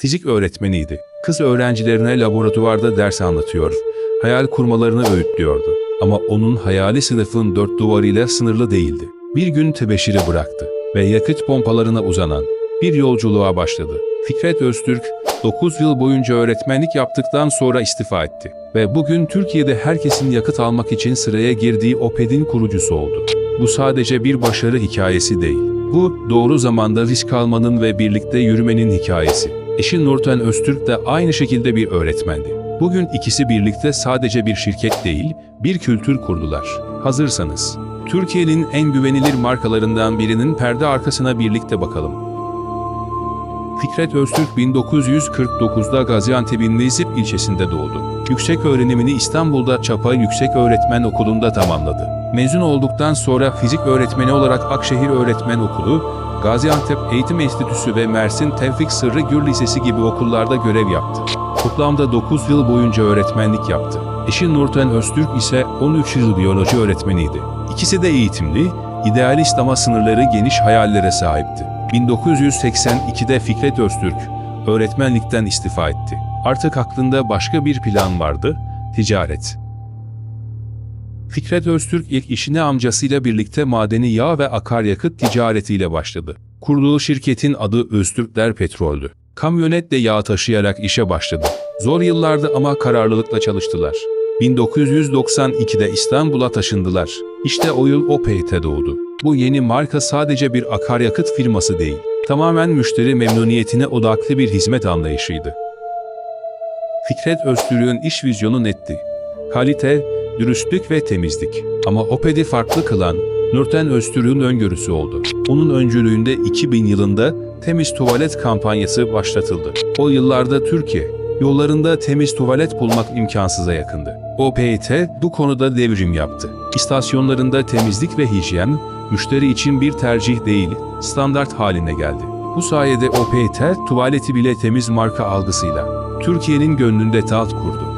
Fizik öğretmeniydi. Kız öğrencilerine laboratuvarda ders anlatıyor, hayal kurmalarını öğütlüyordu. Ama onun hayali sınıfın dört duvarıyla sınırlı değildi. Bir gün tebeşiri bıraktı ve yakıt pompalarına uzanan bir yolculuğa başladı. Fikret Öztürk, 9 yıl boyunca öğretmenlik yaptıktan sonra istifa etti ve bugün Türkiye'de herkesin yakıt almak için sıraya girdiği OPED'in kurucusu oldu. Bu sadece bir başarı hikayesi değil. Bu doğru zamanda risk almanın ve birlikte yürümenin hikayesi. Eşi Nurten Öztürk de aynı şekilde bir öğretmendi. Bugün ikisi birlikte sadece bir şirket değil, bir kültür kurdular. Hazırsanız, Türkiye'nin en güvenilir markalarından birinin perde arkasına birlikte bakalım. Fikret Öztürk 1949'da Gaziantep'in Nizip ilçesinde doğdu. Yüksek öğrenimini İstanbul'da Çapa Yüksek Öğretmen Okulu'nda tamamladı. Mezun olduktan sonra fizik öğretmeni olarak Akşehir Öğretmen Okulu, Gaziantep Eğitim Enstitüsü ve Mersin Tevfik Sırrı Gür Lisesi gibi okullarda görev yaptı. Toplamda 9 yıl boyunca öğretmenlik yaptı. Eşi Nurten Öztürk ise 13 yıl biyoloji öğretmeniydi. İkisi de eğitimli, idealist ama sınırları geniş hayallere sahipti. 1982'de Fikret Öztürk öğretmenlikten istifa etti. Artık aklında başka bir plan vardı, ticaret. Fikret Öztürk ilk işine amcasıyla birlikte madeni yağ ve akaryakıt ticaretiyle başladı. Kurduğu şirketin adı Öztürkler Petrol'dü. Kamyonetle yağ taşıyarak işe başladı. Zor yıllardı ama kararlılıkla çalıştılar. 1992'de İstanbul'a taşındılar. İşte o yıl OPET doğdu. Bu yeni marka sadece bir akaryakıt firması değil, tamamen müşteri memnuniyetine odaklı bir hizmet anlayışıydı. Fikret Öztürk'ün iş vizyonu netti. Kalite, dürüstlük ve temizlik. Ama OPED'i farklı kılan Nurten Öztürk'ün öngörüsü oldu. Onun öncülüğünde 2000 yılında temiz tuvalet kampanyası başlatıldı. O yıllarda Türkiye, yollarında temiz tuvalet bulmak imkansıza yakındı. OPET bu konuda devrim yaptı. İstasyonlarında temizlik ve hijyen, müşteri için bir tercih değil, standart haline geldi. Bu sayede OPET, tuvaleti bile temiz marka algısıyla Türkiye'nin gönlünde taht kurdu.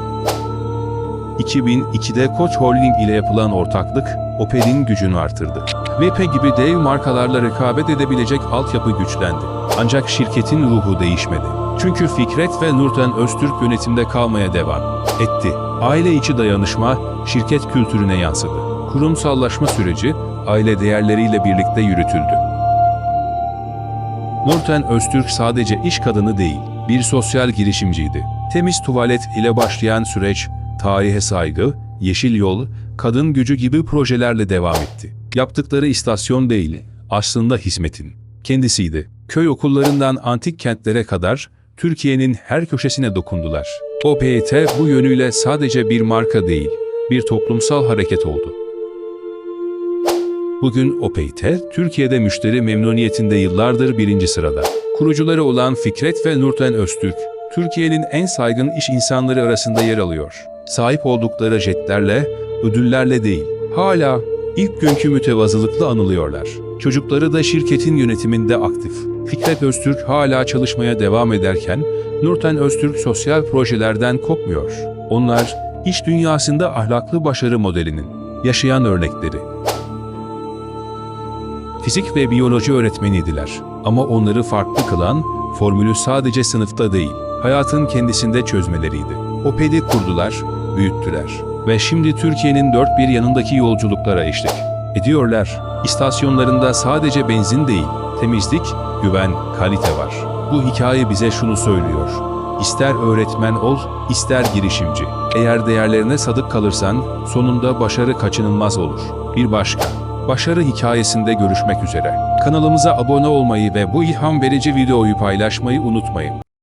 2002'de Koç Holding ile yapılan ortaklık, Opel'in gücünü artırdı. VP gibi dev markalarla rekabet edebilecek altyapı güçlendi. Ancak şirketin ruhu değişmedi. Çünkü Fikret ve Nurten Öztürk yönetimde kalmaya devam etti. Aile içi dayanışma, şirket kültürüne yansıdı. Kurumsallaşma süreci, aile değerleriyle birlikte yürütüldü. Nurten Öztürk sadece iş kadını değil, bir sosyal girişimciydi. Temiz tuvalet ile başlayan süreç, tarihe saygı, yeşil yol, kadın gücü gibi projelerle devam etti. Yaptıkları istasyon değil, aslında hizmetin kendisiydi. Köy okullarından antik kentlere kadar Türkiye'nin her köşesine dokundular. OPT bu yönüyle sadece bir marka değil, bir toplumsal hareket oldu. Bugün OPT, Türkiye'de müşteri memnuniyetinde yıllardır birinci sırada. Kurucuları olan Fikret ve Nurten Öztürk, Türkiye'nin en saygın iş insanları arasında yer alıyor. Sahip oldukları jetlerle, ödüllerle değil, hala ilk günkü mütevazılıkla anılıyorlar. Çocukları da şirketin yönetiminde aktif. Fikret Öztürk hala çalışmaya devam ederken, Nurten Öztürk sosyal projelerden kopmuyor. Onlar, iş dünyasında ahlaklı başarı modelinin yaşayan örnekleri. Fizik ve biyoloji öğretmeniydiler. Ama onları farklı kılan, formülü sadece sınıfta değil, hayatın kendisinde çözmeleriydi. OPED'i kurdular, büyüttüler. Ve şimdi Türkiye'nin dört bir yanındaki yolculuklara eşlik ediyorlar. İstasyonlarında sadece benzin değil, temizlik, güven, kalite var. Bu hikaye bize şunu söylüyor. İster öğretmen ol, ister girişimci. Eğer değerlerine sadık kalırsan, sonunda başarı kaçınılmaz olur. Bir başka. Başarı hikayesinde görüşmek üzere. Kanalımıza abone olmayı ve bu ilham verici videoyu paylaşmayı unutmayın.